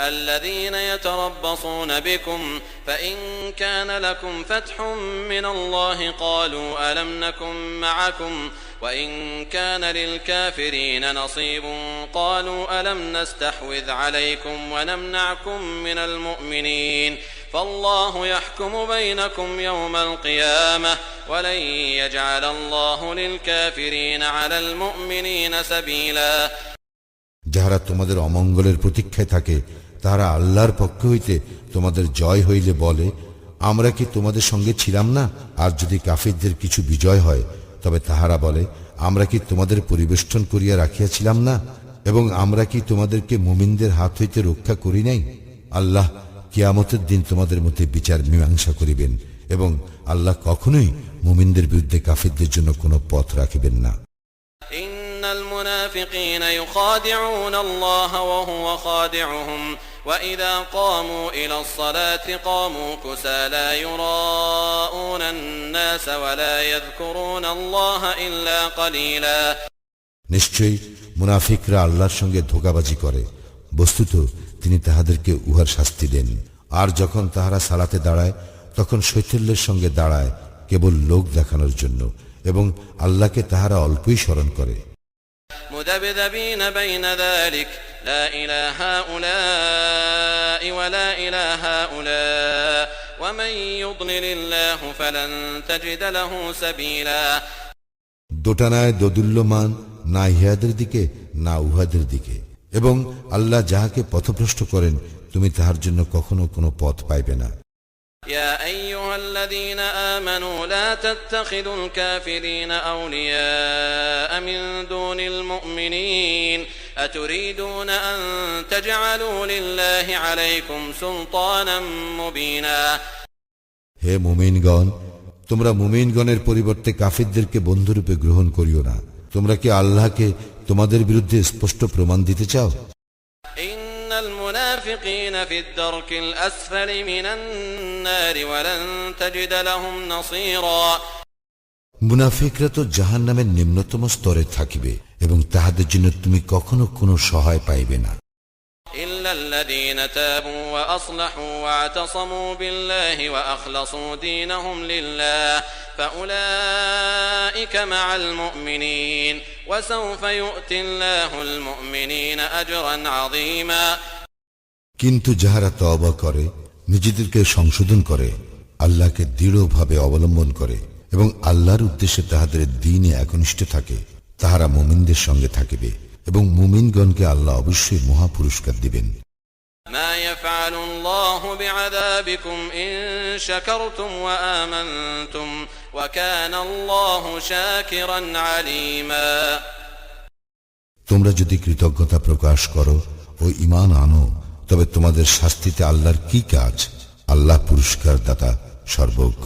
الذين يتربصون بكم فإن كان لكم فتح من الله قالوا ألم نكن معكم وإن كان للكافرين نصيب قالوا ألم نستحوذ عليكم ونمنعكم من المؤمنين فالله يحكم بينكم يوم القيامة ولن يجعل الله للكافرين على المؤمنين سبيلا যাহারা তোমাদের অমঙ্গলের প্রতীক্ষায় থাকে তাহারা আল্লাহর পক্ষ হইতে তোমাদের জয় হইলে বলে আমরা কি তোমাদের সঙ্গে ছিলাম না আর যদি কাফিরদের কিছু বিজয় হয় তবে তাহারা বলে আমরা কি তোমাদের পরিবেষ্টন করিয়া রাখিয়াছিলাম না এবং আমরা কি তোমাদেরকে মুমিনদের হাত হইতে রক্ষা করি নাই আল্লাহ কিয়ামতের দিন তোমাদের মধ্যে বিচার মীমাংসা করিবেন এবং আল্লাহ কখনোই মুমিনদের বিরুদ্ধে কাফিরদের জন্য কোনো পথ রাখিবেন না إن المنافقين يخادعون الله وهو خادعهم وإذا قاموا إلى الصلاة قاموا كسى لا يراءون الناس ولا يذكرون الله إلا قليلا নিশ্চয়ই মুনাফিকরা আল্লাহর সঙ্গে ধোকাবাজি করে বস্তুত তিনি তাহাদেরকে উহার শাস্তি দেন আর যখন তাহারা সালাতে দাঁড়ায় তখন শৈথল্যের সঙ্গে দাঁড়ায় কেবল লোক দেখানোর জন্য এবং আল্লাহকে তাহারা অল্পই স্মরণ করে مذبذبين بين ذلك لا إلى هؤلاء ولا إلى هؤلاء ومن يضلل الله فلن تجد له سبيلا দোটানায় দোদুল্যমান না ইহাদের দিকে না উহাদের দিকে এবং আল্লাহ যাহাকে পথভ্রষ্ট করেন তুমি তাহার জন্য কখনো কোনো পথ পাইবে না يا أيها الذين آمنوا لا تتخذوا الكافرين أولياء من دون المؤمنين أتريدون أن تجعلوا لله عليكم سلطانا مبينا হে মুমিনগণ তোমরা মুমিনগণের পরিবর্তে কাফিরদেরকে বন্ধুরূপে গ্রহণ করিও না তোমরা কি আল্লাহকে তোমাদের বিরুদ্ধে স্পষ্ট প্রমাণ দিতে চাও إن المنافقين في الدرك الأسفل من النار ولن تجد لهم نصيرا মুনাফিকরা তো জাহান নামের নিম্নতম স্তরে থাকিবে এবং তাহাদের জন্য তুমি কখনো কোনো সহায় পাইবে না إلا الذين تابوا وأصلحوا واعتصموا بالله وأخلصوا دينهم لله فأولئك مع المؤمنين وسوف يؤتي الله المؤمنين أجرا عظيما কিন্তু যাহারা তওবা করে নিজেদেরকে সংশোধন করে আল্লাহকে দৃঢ়ভাবে অবলম্বন করে এবং আল্লাহর উদ্দেশ্যে তাহাদের দিনে একনিষ্ঠ থাকে তাহারা মুমিনদের সঙ্গে থাকিবে এবং মুমিনগণকে আল্লাহ অবশ্যই মহা পুরস্কার দিবেন ما يفعل الله بعذابكم إن شكرتم وآمنتم وكان الله شاكرا عليما তোমরা যদি কৃতজ্ঞতা প্রকাশ করো ও ইমান আনো তবে তোমাদের শাস্তিতে আল্লাহর কি কাজ আল্লাহ পুরস্কার দাতা সর্বজ্ঞ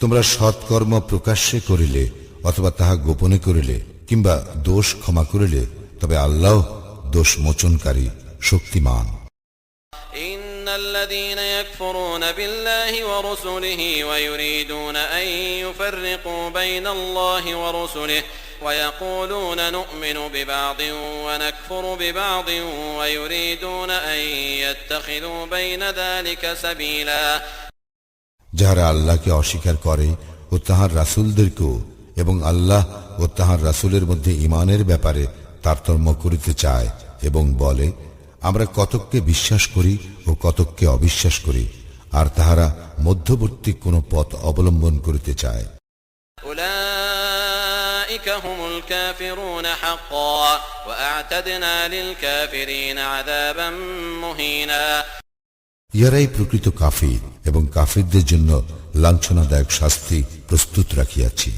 তোমরা সৎকর্ম প্রকাশ্যে করিলে অথবা তাহা গোপনে করিলে কিংবা দোষ ক্ষমা করিলে তবে আল্লাহ দোষ মোচনকারী শক্তিমান إن الذين يكفرون بالله ورسله ويريدون أن يفرقوا بين الله ورسله ويقولون نؤمن ببعض ونكفر ببعض ويريدون أن يتخذوا بين ذلك سبيلا যাহারা আল্লাহকে অস্বীকার করে ও তাহার রাসুলদেরকেও এবং আল্লাহ ও তাহার রাসুলের মধ্যে ইমানের ব্যাপারে তারতম্য করিতে চায় এবং বলে আমরা কতককে বিশ্বাস করি ও কতককে অবিশ্বাস করি আর তাহারা মধ্যবর্তী কোন পথ অবলম্বন করিতে চায়। ইয়ারাই প্রকৃত কাফির এবং কাফিরদের জন্য লাঞ্ছনাদায়ক শাস্তি প্রস্তুত রাখিয়াছি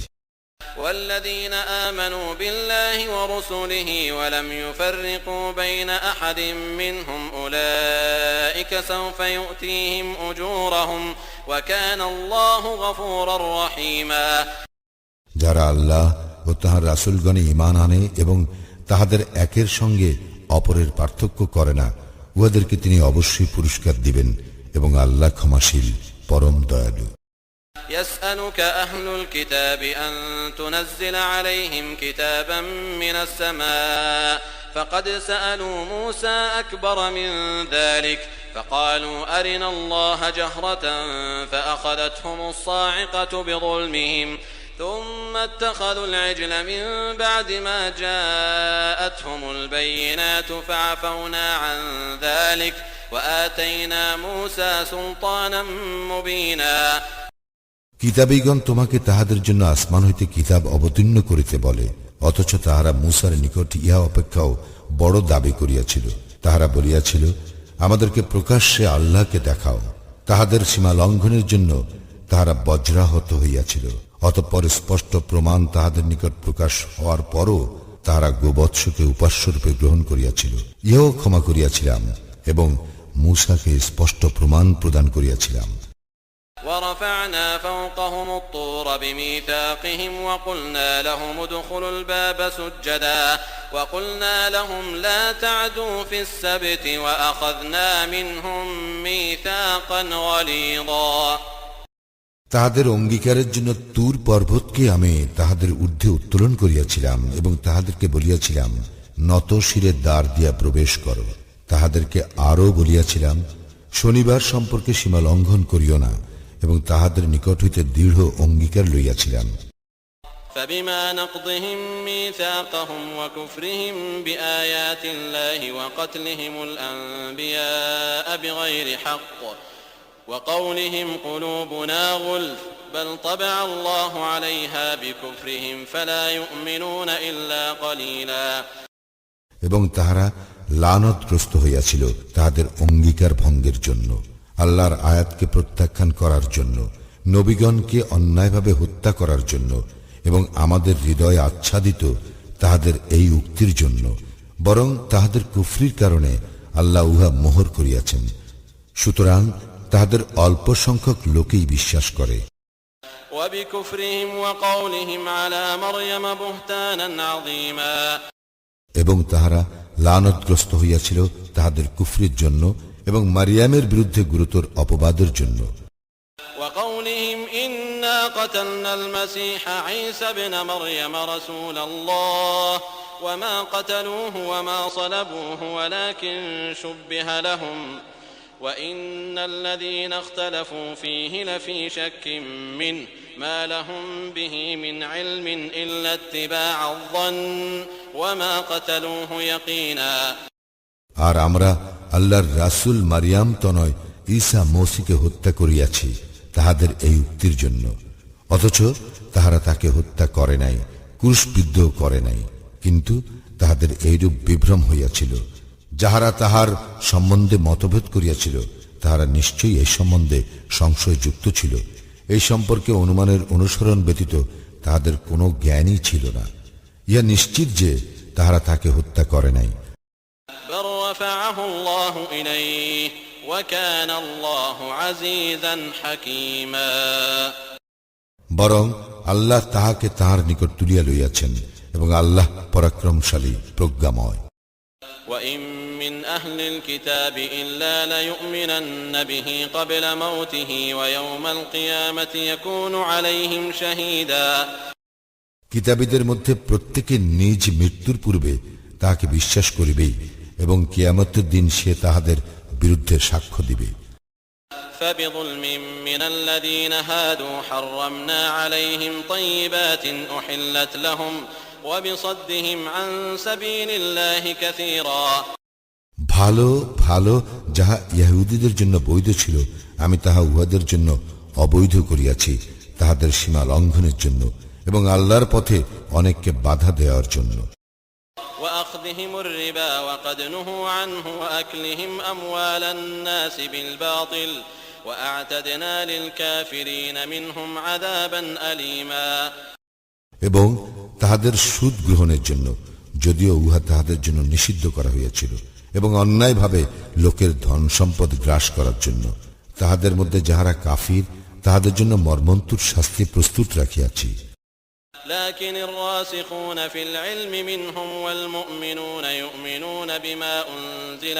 والذين آمنوا بالله ورسله ولم يفرقوا بين أحد منهم أولئك سوف يؤتيهم أجورهم وكان الله غفورا رحيما যারা আল্লাহ ও তাহার রাসুলগণে ইমান আনে এবং তাহাদের একের সঙ্গে অপরের পার্থক্য করে না উহাদেরকে তিনি অবশ্যই পুরস্কার দিবেন এবং আল্লাহ ক্ষমাশীল পরম দয়ালু يسألك أهل الكتاب أن تنزل عليهم كتابا من السماء فقد سألوا موسى أكبر من ذلك فقالوا أرنا الله جهرة فأخذتهم الصاعقة بظلمهم ثم اتخذوا العجل من بعد ما جاءتهم البينات فعفونا عن ذلك কিতাবীগণ তোমাকে তাহাদের জন্য আসমান হইতে কিতাব অবতীর্ণ করিতে বলে, অথচ তাহারা মুসার নিকট ইহা অপেক্ষাও বড় দাবি করিয়াছিল। তাহারা বলিয়াছিল, আমাদেরকে প্রকাশ্যে আল্লাহকে দেখাও। তাহাদের সীমা লঙ্ঘনের জন্য তাহারা বজ্রাহত হইয়াছিল। অতঃপর স্পষ্ট প্রমাণ তাহাদের নিকট প্রকাশ হওয়ার পরও তাহারা গোবৎসকে উপাস্যরূপে গ্রহণ করিয়াছিল। ইহাও ক্ষমা করিয়াছিলাম এবং মূসাকে স্পষ্ট প্রমাণ প্রদান করিয়াছিলাম ورفعنا فوقهم الطور بميثاقهم وقلنا لهم ادخلوا الباب سجدا وقلنا لهم لا تعدوا في السبت وأخذنا منهم ميثاقا غليظا তাহাদের অঙ্গীকারের জন্য তুর পর্বতকে আমি তাহাদের ঊর্ধ্বে উত্তোলন করিয়াছিলাম এবং তাহাদেরকে বলিয়াছিলাম নত শিরের দ্বার দিয়া প্রবেশ করো তাহাদেরকে আরও বলিয়াছিলাম শনিবার সম্পর্কে সীমা লঙ্ঘন করিও না এবং তাহাদের নিকট হইতে দৃঢ় অঙ্গীকার লইয়াছিলাম فبما نقضهم ميثاقهم وكفرهم بآيات الله وقتلهم الأنبياء بغير حق وقولهم قلوبنا غلف بل طبع الله عليها بكفرهم فلا يؤمنون إلا قليلا এবং তাহারা লানতগ্রস্ত হইয়াছিল তাদের অঙ্গীকার ভঙ্গের জন্য আল্লাহর আয়াতকে প্রত্যাখ্যান করার জন্য নবীগণকে অন্যায়ভাবে হত্যা করার জন্য এবং আমাদের হৃদয় আচ্ছাদিত তাহাদের এই উক্তির জন্য বরং তাহাদের কুফরির কারণে আল্লাহ উহা মোহর করিয়াছেন। সুতরাং তাহাদের অল্প সংখ্যক লোকেই বিশ্বাস করে। এবং তাহারা লানতগ্রস্ত হইয়াছিল তাহাদের কুফরির জন্য এবং মারিয়ামের বিরুদ্ধে গুরুতর অপবাদের জন্য وقولهم إنا قتلنا المسيح عيسى ابن مريم رسول الله وما قتلوه وما صلبوه ولكن شبه لهم وإن الذين اختلفوا فيه لفي شك منه ما لهم به من علم إلا اتباع الظن وما قتلوه يقينا আর আমরা আল্লাহর রাসুল মারিয়াম তনয় ঈসা মৌসিকে হত্যা করিয়াছি তাহাদের এই উক্তির জন্য। অথচ তাহারা তাকে হত্যা করে নাই ক্রুশবিদ্ধ করে নাই, কিন্তু তাহাদের এইরূপ বিভ্রম হইয়াছিল। যাহারা তাহার সম্বন্ধে মতভেদ করিয়াছিল, তাহারা নিশ্চয়ই এই সম্বন্ধে সংশয়যুক্ত ছিল। এই সম্পর্কে অনুমানের অনুসরণ ব্যতীত তাহাদের কোনো জ্ঞানই ছিল না। ইহা নিশ্চিত যে তাহারা তাকে হত্যা করে নাই بل رفعه الله إليه وكان الله عزيزا حكيما বরং আল্লাহ তাহাকে তাহার নিকট তুলিয়া লইয়াছেন এবং আল্লাহ পরাক্রমশালী প্রজ্ঞাময় وإن من أهل الكتاب إلا ليؤمنن به قبل موته ويوم القيامة يكون عليهم شهيدا কিতাবীদের মধ্যে প্রত্যেকে নিজ মৃত্যুর পূর্বে তাহাকে বিশ্বাস করিবেই এবং কিয়ামতের দিন সে তাহাদের বিরুদ্ধে সাক্ষ্য দিবে فبظلم من الذين هادوا حرمنا عليهم طيبات أحلت لهم وبصدهم عن سبيل الله كثيرا ভালো ভালো যাহা ইহুদিদের জন্য বৈধ ছিল আমি তাহা উহাদের জন্য অবৈধ করিয়াছি তাহাদের সীমা লঙ্ঘনের জন্য এবং আল্লাহর পথে অনেককে বাধা দেওয়ার জন্য। এবং তাহাদের সুদ গ্রহণের জন্য যদিও উহা তাহাদের জন্য নিষিদ্ধ করা হইয়াছিল এবং অন্যায়ভাবে লোকের ধন সম্পদ গ্রাস করার জন্য তাহাদের মধ্যে যাহারা কাফির তাহাদের জন্য মর্মন্তুর শাস্তি প্রস্তুত রাখিয়াছি। لكن الراسخون في العلم منهم والمؤمنون يؤمنون بما أنزل